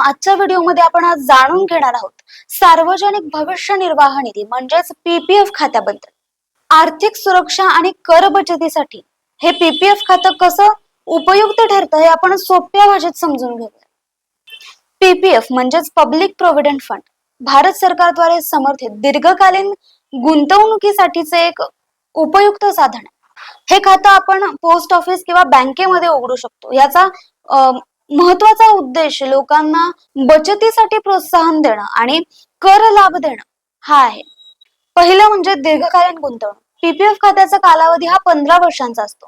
आजच्या व्हिडिओमध्ये आपण आज जाणून घेणार आहोत. सार्वजनिक भविष्य निर्वाह निधी म्हणजेच पीपीएफ खात्याबद्दल. आर्थिक सुरक्षा आणि कर बचतीसाठी हे पीपीएफ खातं कसं उपयुक्त ठरतं हे आपण सोप्या भाषेत समजून घेऊया. पीपीएफ म्हणजेच पब्लिक प्रोव्हिडंट फंड भारत सरकारद्वारे समर्थित दीर्घकालीन गुंतवणुकीसाठीचे एक उपयुक्त साधन आहे. हे खातं आपण पोस्ट ऑफिस किंवा बँकेमध्ये उघडू शकतो. याचा महत्त्वाचा उद्देश लोकांना बचतीसाठी प्रोत्साहन देणं आणि कर लाभ देणं हा आहे. पहिलं म्हणजे दीर्घकालीन गुंतवणूक. पीपीएफ खात्याचा कालावधी हा पंधरा वर्षांचा असतो.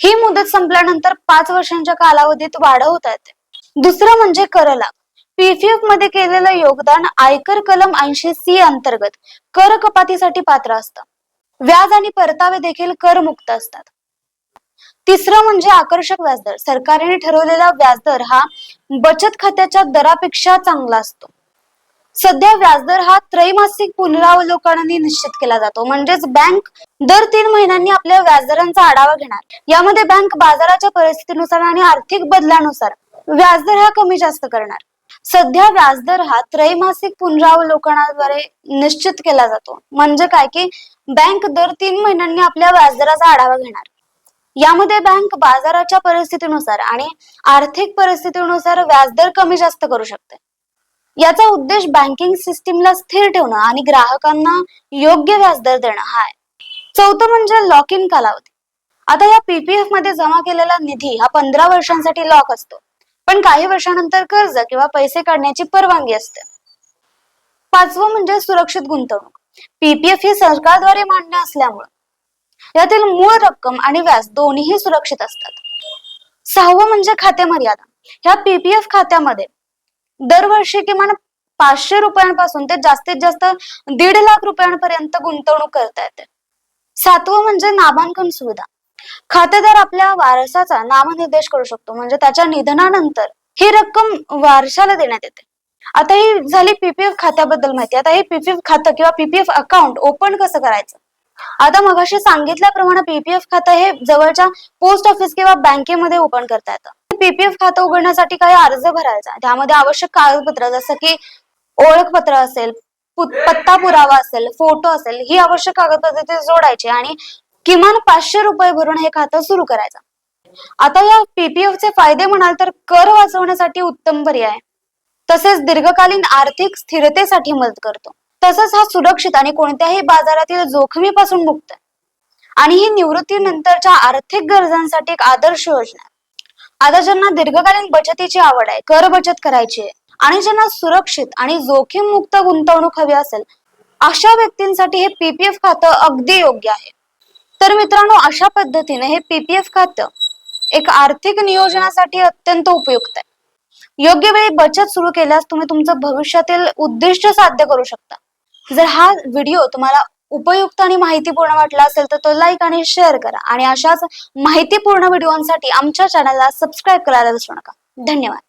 ही मुदत संपल्यानंतर पाच वर्षांच्या कालावधीत वाढवता येते. दुसरं म्हणजे कर लाभ. पीपीएफमध्ये केलेलं योगदान आयकर कलम ऐंशी सी अंतर्गत कर कपातीसाठी पात्र असतं. व्याज आणि परतावे देखील करमुक्त असतात. तिसरं म्हणजे आकर्षक व्याजदर. सरकारने ठरवलेला व्याजदर हा बचत खात्याच्या दरापेक्षा चांगला असतो. सध्या व्याजदर हा त्रैमासिक पुनरावलोकनाने निश्चित केला जातो. म्हणजेच बँक दर तीन महिन्यांनी आपल्या व्याजदरांचा आढावा घेणार. यामध्ये बँक बाजाराच्या परिस्थितीनुसार आणि आर्थिक बदलानुसार व्याजदर हा कमी जास्त करणार. सध्या व्याजदर हा त्रैमासिक पुनरावलोकनाद्वारे निश्चित केला जातो. म्हणजे काय की बँक दर तीन महिन्यांनी आपल्या व्याजदराचा आढावा घेणार. यामध्ये बँक बाजाराच्या परिस्थितीनुसार आणि आर्थिक परिस्थितीनुसार व्याजदर कमी जास्त करू शकते. याचा उद्देश बँकिंग सिस्टीमला स्थिर ठेवणं आणि ग्राहकांना योग्य व्याजदर देणं हा आहे. चौथं म्हणजे लॉक इन कालावधी. आता या पीपीएफमध्ये जमा केलेला निधी हा पंधरा वर्षांसाठी लॉक असतो. पण काही वर्षानंतर कर्ज किंवा पैसे काढण्याची परवानगी असते. पाचवं म्हणजे सुरक्षित गुंतवणूक. पीपीएफ ही सरकारद्वारे मान्य असल्यामुळे यातील मूळ रक्कम आणि व्याज दोन्हीही सुरक्षित असतात. सहावं म्हणजे खाते मर्यादा. ह्या पीपीएफ खात्यामध्ये दरवर्षी किमान पाचशे रुपयांपासून ते जास्तीत जास्त दीड लाख रुपयांपर्यंत गुंतवणूक करता येते. सातवं म्हणजे नामांकन सुविधा. खातेदार आपल्या वारसाचा नामनिर्देश करू शकतो. म्हणजे त्याच्या निधनानंतर ही रक्कम वारशाला देण्यात येते. आता ही झाली पीपीएफ खात्याबद्दल माहिती. आता हे पीपीएफ खातं किंवा पीपीएफ अकाउंट ओपन कसं करायचं? आता मगाशी सांगितल्याप्रमाणे पीपीएफ खातं हे जवळच्या पोस्ट ऑफिस किंवा बँकेमध्ये ओपन करता येतं. पीपीएफ खातं उघडण्यासाठी काही अर्ज भरायचा त्यामध्ये आवश्यक कागदपत्र जसं की ओळखपत्र असेल पत्ता पुरावा असेल फोटो असेल ही आवश्यक कागदपत्र ते जोडायची आणि किमान पाचशे रुपये भरून हे खातं सुरू करायचं. आता या पीपीएफ चे फायदे म्हणाल तर कर वाचवण्यासाठी उत्तम पर्याय तसेच दीर्घकालीन आर्थिक स्थिरतेसाठी मदत करतो. तसंच हा सुरक्षित आणि कोणत्याही बाजारातील जोखमीपासून मुक्त आहे. आणि ही निवृत्तीनंतरच्या आर्थिक गरजांसाठी एक आदर्श योजना आहे. आता ज्यांना दीर्घकालीन बचतीची आवड आहे कर बचत करायची आहे आणि ज्यांना सुरक्षित आणि जोखीम मुक्त गुंतवणूक हवी असेल अशा व्यक्तींसाठी हे पीपीएफ खातं अगदी योग्य आहे. तर मित्रांनो अशा पद्धतीने हे पीपीएफ खातं एक आर्थिक नियोजनासाठी अत्यंत उपयुक्त आहे. योग्य वेळी बचत सुरू केल्यास तुम्ही तुमचं भविष्यातील उद्दिष्ट साध्य करू शकता. जर हा व्हिडिओ तुम्हाला उपयुक्त आणि माहितीपूर्ण वाटला असेल तर तो लाईक आणि शेअर करा. आणि अशाच माहितीपूर्ण व्हिडिओसाठी आमच्या चॅनलला सबस्क्राईब करायला विसरू नका. धन्यवाद.